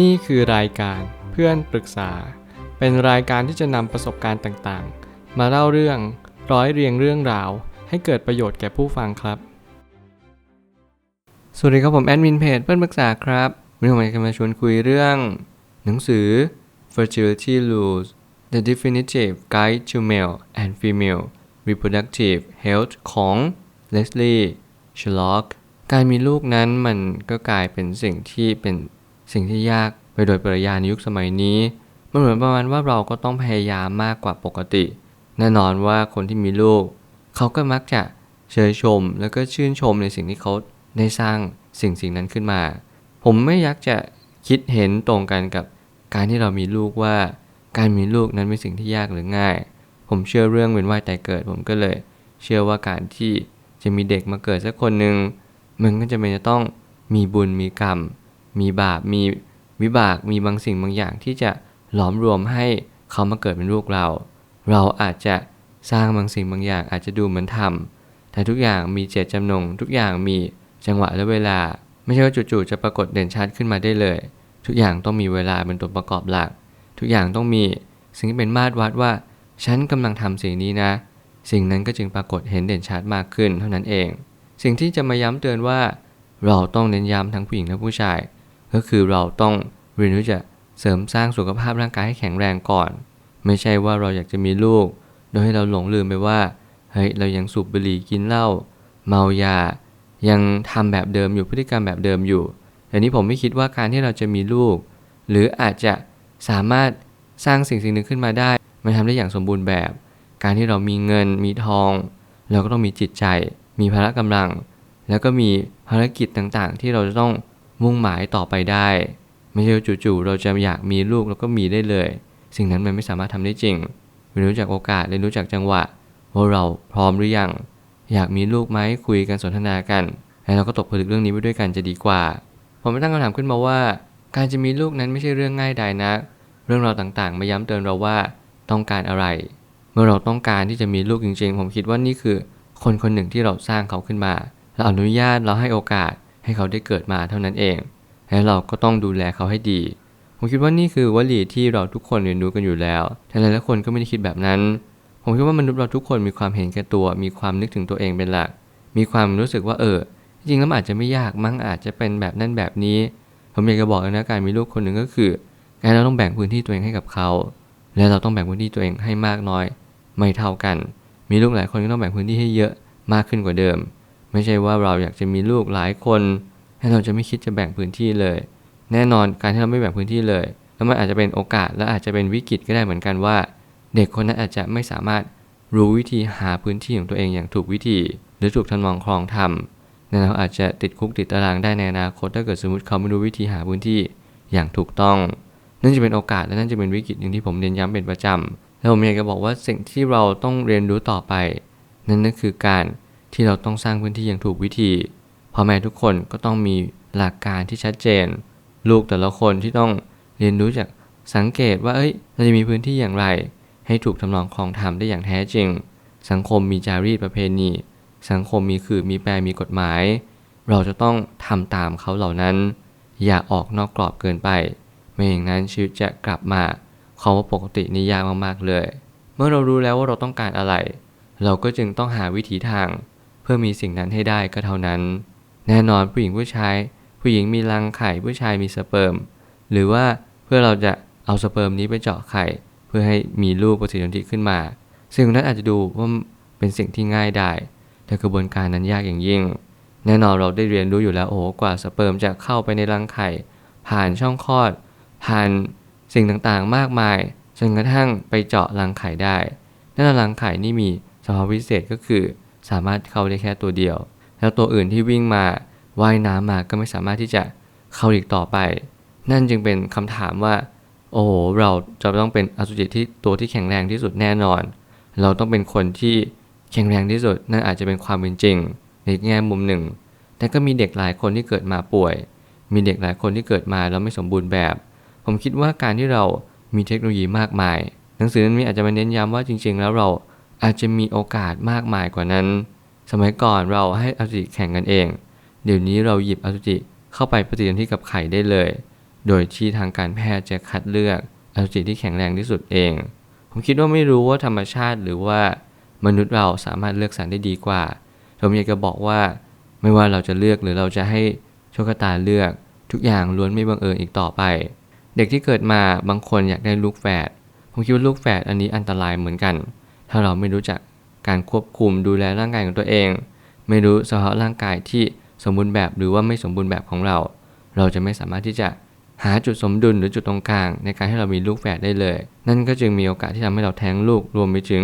นี่คือรายการเพื่อนปรึกษา เป็นรายการที่จะนำประสบการณ์ต่างๆ มาเล่าเรื่องร้อยเรียงเรื่องราว ให้เกิดประโยชน์แก่ผู้ฟังครับ สวัสดีครับผมแอดมินเพจเพื่อนปรึกษาครับวันนี้ผมจะมาชวนคุยเรื่อง หนังสือ Fertility Rules The Definitive Guide to Male and Female Reproductive Health ของ Leslie Sherlock การมีลูกนั้นมันก็กลายเป็นสิ่งที่เป็น สิ่งที่ยากไปโดยปริยายในยุคสมัยนี้มันเหมือนประมาณว่าเราก็ต้องพยายามมากกว่าปกติ แน่นอนว่าคนที่มีลูก เขาก็มักจะเชยชมแล้วก็ชื่นชมในสิ่งที่เขาได้สร้างสิ่งสิ่งนั้นขึ้นมา ผมไม่อยากจะคิดเห็นตรงกันกับการที่เรามีลูกว่า การมีลูกนั้นเป็นสิ่งที่ยากหรือง่าย ผมเชื่อเรื่องเวียนว่ายตายเกิด ผมก็เลย เชื่อว่าการที่จะมีเด็กมาเกิดสักคนหนึ่งมันก็จะเป็นจะต้องมีบุญมีกรรม มีบาปมีวิบากมีบางสิ่งบางอย่างที่จะหลอมรวมให้เขามาเกิดเป็นลูกเรา เราอาจจะสร้างบางสิ่งบางอย่างอาจจะดูเหมือนทำแต่ทุกอย่างมีเจตจำนง ทุกอย่างมีจังหวะและเวลา ไม่ใช่ว่าจู่ๆจะปรากฏเด่นชัดขึ้นมาได้เลย ทุกอย่างต้องมีเวลาเป็นตัวประกอบหลัก ทุกอย่างต้องมีสิ่งที่เป็นมาตรวัดว่า ฉันกำลังทำสิ่งนี้นะ สิ่งนั้นก็จึงปรากฏเห็นเด่นชัดมากขึ้นเท่านั้นเอง สิ่งที่จะมาย้ำเตือนว่า เราต้องเน้นย้ำทั้งผู้หญิงและผู้ชาย ก็คือเราต้องเรียนรู้จะเสริมสร้างสุขภาพร่างกายให้แข็งแรงก่อน ไม่ใช่ว่าเราอยากจะมีลูก โดยให้เราหลงลืมไปว่าเฮ้ยเรายังสูบบุหรี่กินเหล้าเมายา ยังทำแบบเดิมอยู่พฤติกรรมแบบเดิมอยู่แต่นี้ผมไม่คิดว่าการที่เราจะมีลูก หรืออาจจะสามารถสร้างสิ่งสิ่งหนึ่งขึ้นมาได้ มันทำได้อย่างสมบูรณ์แบบ การที่เรามีเงินมีทอง เราก็ต้องมีจิตใจ มีพละกำลัง แล้วก็มีภารกิจต่างๆ ที่เราจะต้อง มุ่งหมายต่อไปได้ ไม่ใช่จู่ๆเราจะอยากมีลูกแล้วก็มีได้เลย สิ่งนั้นมันไม่สามารถทำได้จริงเรียนรู้จักโอกาสเรียนรู้จักจังหวะว่าเราพร้อมหรือยังอยากมีลูกไหมคุยกันสนทนากันแล้วเราก็ตกผลึกเรื่องนี้ไปด้วยกันจะดีกว่า ผมไม่ตั้งคำถามขึ้นมาว่า การจะมีลูกนั้นไม่ใช่เรื่องง่ายดายนักเรื่องราวต่างๆ มาย้ำเตือนเราว่าต้องการอะไร เมื่อเราต้องการที่จะมีลูกจริงๆ ผมคิดว่านี่คือ คนคนหนึ่งที่เราสร้างเขาขึ้นมา เราอนุญาตเราให้โอกาส ให้เขาได้เกิดมาเท่านั้นเอง และเราก็ต้องดูแลเขาให้ดี ผมคิดว่านี่คือวลีที่เราทุกคนเรียนรู้กันอยู่แล้ว แต่หลายๆคนก็ไม่ได้คิดแบบนั้น ผมคิดว่ามนุษย์เราทุกคนมีความเห็นแก่ตัว มีความนึกถึงตัวเองเป็นหลัก มีความรู้สึกว่าเออ จริงๆแล้วอาจจะไม่ยากมั้งอาจจะเป็นแบบนั้นแบบนี้ ผมอยากจะบอกนะการมีลูกคนหนึ่งก็คือการเราต้องแบ่งพื้นที่ตัวเองให้กับเขา และเราต้องแบ่งพื้นที่ตัวเองให้มากน้อย ไม่เท่ากัน มีลูกหลายคนก็ต้องแบ่งพื้นที่ให้เยอะมากขึ้นกว่าเดิม ไม่ใช่ว่าเราอยากจะมีลูกหลายคนให้เราจะไม่คิดจะแบ่งพื้นที่เลย แน่นอนการที่เราไม่แบ่งพื้นที่เลยแล้วมันอาจจะเป็นโอกาสและอาจจะเป็นวิกฤตก็ได้เหมือนกันว่า เด็กคนนั้นอาจจะไม่สามารถรู้วิธีหาพื้นที่ของตัวเองอย่างถูกวิธี หรือถูกทำนมองคลองทำและเราอาจจะติดคุกติดตารางได้ในอนาคตถ้าเกิดสมมติเขาไม่รู้วิธีหาพื้นที่อย่างถูกต้อง นั่นจะเป็นโอกาสและนั่นจะเป็นวิกฤตอย่างที่ผมเน้นย้ำเป็นประจำแล้วผมอยากจะบอกว่าสิ่งที่เราต้องเรียนรู้ต่อไป นั่นก็คือการ ที่เราต้องสร้างพื้นที่อย่างถูกวิธีพ่อแม่ทุกคนก็ต้องมีหลักการที่ชัดเจน ลูกแต่ละคนที่ต้องเรียนรู้จากสังเกตว่าเอ้ยเราจะมีพื้นที่อย่างไร ให้ถูกทำนองคลองธรรมได้อย่างแท้จริง สังคมมีจารีตประเพณี สังคมมีคือมีแปรมีกฎหมาย เราจะต้องทำตามเขาเหล่านั้น อย่าออกนอกกรอบเกินไป ไม่อย่างนั้นชีวิตจะกลับมาคำว่าปกตินี่ยากมากๆเลย เมื่อเรารู้แล้วว่าเราต้องการอะไร เราก็จึงต้องหาวิถีทาง พื่อมีสิ่งนั้นให้ได้ก็เท่านั้น แน่นอนผู้หญิงผู้ชาย ผู้หญิงมีรังไข่ผู้ชายมีสเปิร์ม หรือว่าเพื่อเราจะเอาสเปิร์มนี้ไปเจาะไข่ เพื่อให้มีลูกปฏิสนธิขึ้นมา สิ่งนั้นอาจจะดูว่าเป็นสิ่งที่ง่ายได้ แต่กระบวนการนั้นยากอย่างยิ่ง แน่นอนเราได้เรียนรู้อยู่แล้วโอ้กว่าสเปิร์มจะเข้าไปในรังไข่ ผ่านช่องคลอด ผ่านสิ่งต่างๆมากมายจนกระทั่งไปเจาะรังไข่ได้แน่นรังไข่นี่มีสภาพพิเศษก็คือ สามารถเข้าได้แค่ตัวเดียว แล้วตัวอื่นที่วิ่งมาว่ายน้ำมาก็ไม่สามารถที่จะเข้าอีกต่อไป นั่นจึงเป็นคำถามว่า โอ้โหเราจะต้องเป็นอสุจิที่ตัวที่แข็งแรงที่สุดแน่นอน เราต้องเป็นคนที่แข็งแรงที่สุดนั่นอาจจะเป็นความเป็นจริง ในแง่มุมหนึ่ง แต่ก็มีเด็กหลายคนที่เกิดมาป่วย มีเด็กหลายคนที่เกิดมาแล้วไม่สมบูรณ์แบบ ผมคิดว่าการที่เรามีเทคโนโลยีมากมาย หนังสือนั้นมีอาจจะมาเน้นย้ำว่าจริง ๆ แล้วเรา อาจจะมีโอกาสมากมายกว่านั้น สมัยก่อนเราให้อสุจิแข่งกันเอง เดี๋ยวนี้เราหยิบอสุจิเข้าไปปฏิสนธิกับไข่ได้เลย โดยที่ทางการแพทย์จะคัดเลือกอสุจิที่แข็งแรงที่สุดเอง ผมคิดว่าไม่รู้ว่าธรรมชาติหรือว่ามนุษย์เราสามารถเลือกสารได้ดีกว่า ผมอยากจะบอกว่า ไม่ว่าเราจะเลือกหรือเราจะให้โชคตาเลือก ทุกอย่างล้วนไม่บังเอิญอีกต่อไป เด็กที่เกิดมาบางคนอยากได้ลูกแฝดผมคิดว่าลูกแฝดอันนี้อันตรายเหมือนกัน ถ้าเราไม่รู้จักการควบคุมดูแลร่างกายของตัวเอง ไม่รู้สภาพร่างกายที่สมบูรณ์แบบหรือว่าไม่สมบูรณ์แบบของเรา เราจะไม่สามารถที่จะหาจุดสมดุลหรือจุดตรงกลาง ในการให้เรามีลูกแฝดได้เลย นั่นก็จึงมีโอกาสที่ทำให้เราแท้งลูกรวมไปถึง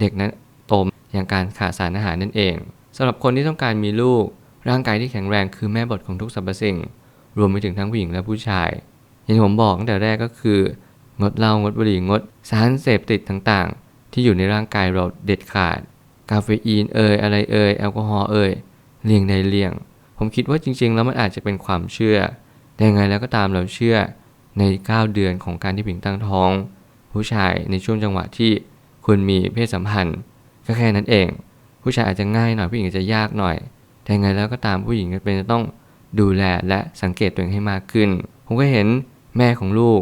เด็กนั้นโตมอย่างการขาดสารอาหารนั่นเองสำหรับคนที่ต้องการมีลูก ร่างกายที่แข็งแรงคือแม่บทของทุกสรรพสิ่ง รวมไปถึงทั้งผู้หญิงและผู้ชาย อย่างที่ผมบอกตั้งแต่แรกก็คืองดเหล้างดบุหรี่งดสารเสพติดต่าง ที่อยู่ในร่างกายเราเด็ดขาด กาเฟอีนเอ่ยอะไรเอ่ยแอลกอฮอล์เอ่ยเลี่ยงใดเลี่ยง ผมคิดว่าจริง ๆ แล้วมันอาจจะเป็นความเชื่อ แต่ยังไงแล้วก็ตามเราเชื่อใน 9 เดือนของการที่ผิงตั้งท้อง ผู้ชายในช่วงจังหวะที่คุณมีเพศสัมพันธ์ก็แค่นั้นเอง ผู้ชายอาจจะง่ายหน่อยผู้หญิงอาจจะยากหน่อย แต่ยังไงแล้วก็ตามผู้หญิงก็เป็นจะต้องดูแลและสังเกตตัวเองให้มากขึ้น ผมก็เห็นแม่ของลูก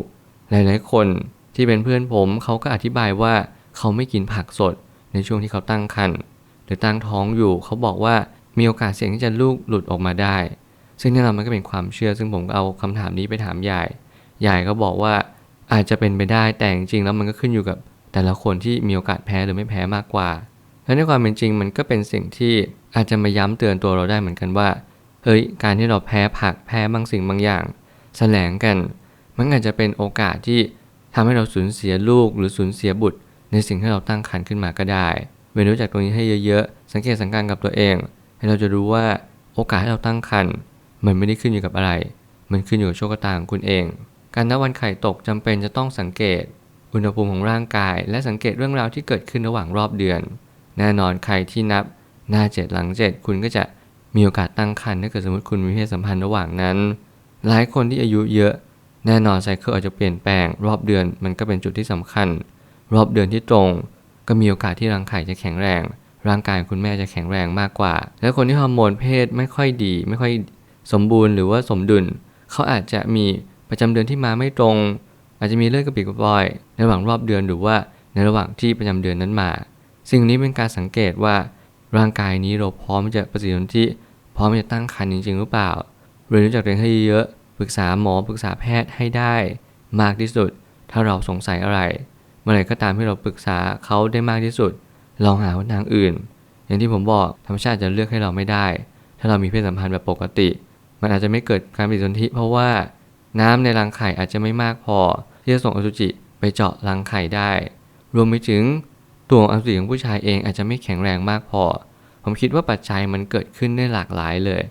หลายๆ คนที่เป็นเพื่อนผมเขาก็อธิบายว่า เขาไม่กินผักสด ในช่วงที่เขาตั้งครรภ์หรือตั้งท้องอยู่ เขาบอกว่ามีโอกาสเสี่ยงที่จะลูกหลุดออกมาได้ ซึ่งแน่นอนมันก็เป็นความเชื่อ ซึ่งผมก็เอาคำถามนี้ไปถามยายยายก็บอกว่าอาจจะเป็นไปได้แต่จริงๆแล้วมันก็ขึ้นอยู่กับแต่ละคนที่มีโอกาสแพ้หรือไม่แพ้มากกว่า และในความเป็นจริงมันก็เป็นสิ่งที่อาจจะมาย้ำเตือนตัวเราได้เหมือนกันว่า เฮ้ย การที่เราแพ้ผักแพ้บางสิ่งบางอย่าง แสลงกัน มันอาจจะเป็นโอกาสที่ทำให้เราสูญเสียลูกหรือสูญเสียบุตร ในสิ่งที่เราตั้งครรภ์ขึ้นมาก็ได้เว้นรู้จักตรงนี้ให้เยอะๆ สังเกตสังการกับตัวเอง ให้เราจะรู้ว่าโอกาสให้เราตั้งครรภ์มันไม่ได้ขึ้นอยู่กับอะไร มันขึ้นอยู่กับโชคชะตาของคุณเอง การนับวันไข่ตกจำเป็นจะต้องสังเกต อุณหภูมิของร่างกาย และสังเกตเรื่องราวที่เกิดขึ้นระหว่างรอบเดือน แน่นอนใครที่นับหน้าเจ็ดหลังเจ็ดคุณก็จะมีโอกาสตั้งครรภ์ถ้าเกิดสมมติคุณมีเพศสัมพันธ์ระหว่างนั้น หลายคนที่อายุเยอะ แน่นอนไซเคิลอาจจะเปลี่ยนแปลงรอบเดือน มันก็เป็นจุดที่สำคัญ รอบเดือนที่ตรง ก็มีโอกาสที่รังไข่จะแข็งแรง ร่างกายคุณแม่จะแข็งแรงมากกว่า และคนที่ฮอร์โมนเพศไม่ค่อยดี ไม่ค่อยสมบูรณ์หรือว่าสมดุล เขาอาจจะมีประจำเดือนที่มาไม่ตรง อาจจะมีเลือดกระปิดกระปอย ในระหว่างรอบเดือนหรือว่าในระหว่างที่ประจำเดือนนั้นมา สิ่งนี้เป็นการสังเกตว่าร่างกายนี้เราพร้อมจะปฏิสนธิพร้อมจะตั้งครรภ์จริง ๆ หรือเปล่าเรียนรู้จักตัวเองให้เยอะปรึกษาหมอปรึกษาแพทย์ให้ได้ มากที่สุด ถ้าเราสงสัยอะไร เมื่อไหร่ก็ตามที่เราปรึกษาเขาได้มากที่สุด ลองหาทางอื่น อย่างที่ผมบอกธรรมชาติจะเลือกให้เราไม่ได้ ถ้าเรามีเพศสัมพันธ์แบบปกติ มันอาจจะไม่เกิดการปฏิสนธิเพราะว่าน้ำในรังไข่อาจจะไม่มากพอ ที่จะส่งอสุจิไปเจาะรังไข่ได้ รวมไปถึงตัวของอสุจิของผู้ชายเองอาจจะไม่แข็งแรงมากพอ ผมคิดว่าปัจจัยมันเกิดขึ้นได้หลากหลายเลย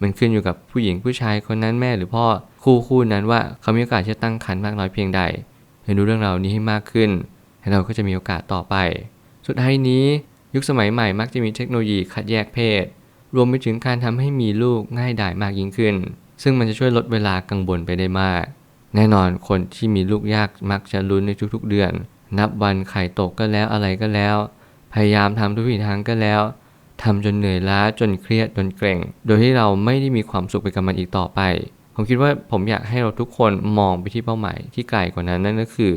มันขึ้นอยู่กับผู้หญิงผู้ชายคนนั้นแม่หรือพ่อคู่คู่นั้นว่าเขามีโอกาสจะตั้งครรภ์มากน้อยเพียงใด เรียนรู้เรื่องราวนี้ให้มากขึ้น แล้เราก็จะมีโอกาสต่อไป สุดท้ายนี้ยุคสมัยใหม่มักจะมีเทคโนโลยีคัดแยกเพศ รวมไปถึงการทำให้มีลูกง่ายดายมากยิ่งขึ้น ซึ่งมันจะช่วยลดเวลากังวลไปได้มาก แน่นอนคนที่มีลูกยากมักจะลุ้นในทุกๆเดือน นับวันไข่ตกก็แล้วอะไรก็แล้ว พยายามทำทุกวิถีทางก็แล้วทำจนเหนื่อยล้าจนเครียดจนเกร็ง โดยที่เราไม่ได้มีความสุขไปกับมันอีกต่อไป ผมคิดว่าผมอยากให้เราทุกคนมองไปที่เป้าหมายที่ไกลกว่านั้นนั่นก็คือ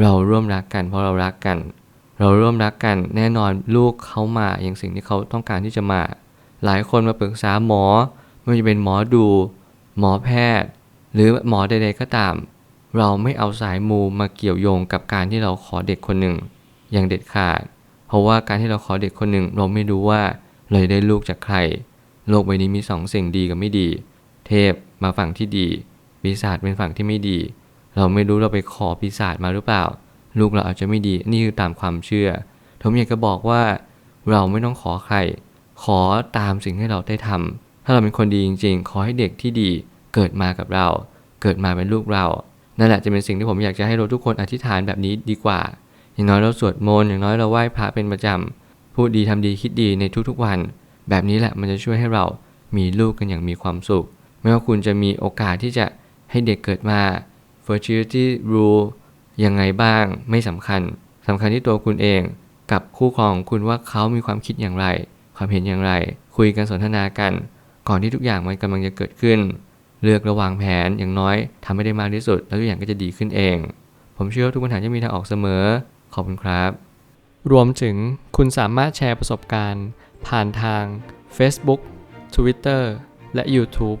เราร่วมรักกันเพราะเรารักกัน เราร่วมรักกันแน่นอนลูกเขามาอย่างสิ่งที่เขาต้องการที่จะมา หลายคนมาปรึกษาหมอไม่ว่าจะเป็นหมอดู หมอแพทย์ หรือหมอใดๆก็ตาม เราไม่เอาสายมูมาเกี่ยวโยงกับการที่เราขอเด็กคนหนึ่ง อย่างเด็ดขาด เพราะว่าการที่เราขอเด็กคนหนึ่ง เราไม่รู้ว่าเราจะได้ลูกจากใคร โลกใบนี้มีสองสิ่งดีกับไม่ดี เทพมาฝั่งที่ดีปีศาจเป็นฝั่งที่ไม่ดี เราไม่รู้เราไปขอปีศาจมาหรือเปล่า ลูกเราอาจจะไม่ดีนี่คือตามความเชื่อผมอยากจะบอกว่าเราไม่ต้องขอใคร ขอตามสิ่งที่เราได้ทำถ้าเราเป็นคนดีจริง ๆ ขอให้เด็กที่ดีเกิดมากับเรา เกิดมาเป็นลูกเรานั่นแหละจะเป็นสิ่งที่ผมอยากจะให้เราทุกคนอธิษฐานแบบนี้ดีกว่า อย่างน้อยเราสวดมนต์อย่างน้อยเราไหว้พระเป็นประจำพูดดีทำดีคิดดีในทุกๆวัน แบบนี้แหละมันจะช่วยให้เรามีลูกกันอย่างมีความสุข ไม่ว่าคุณจะมีโอกาสที่จะให้เด็กเกิดมา fertility rule ยังไงบ้างไม่สำคัญสำคัญที่ตัวคุณเองกับคู่ครองคุณว่าเขามีความคิดอย่างไร ความเห็นอย่างไร คุยกันสนทนากัน ก่อนที่ทุกอย่างมันกำลังจะเกิดขึ้น เลือกระวางแผนอย่างน้อยทำให้ได้มากที่สุด แล้วทุกอย่างก็จะดีขึ้นเอง ผมเชื่อว่าทุกปัญหาจะมีทางออกเสมอ ขอบคุณครับ รวมถึงคุณสามารถแชร์ประสบการณ์ ผ่านทาง Facebook Twitter และ YouTube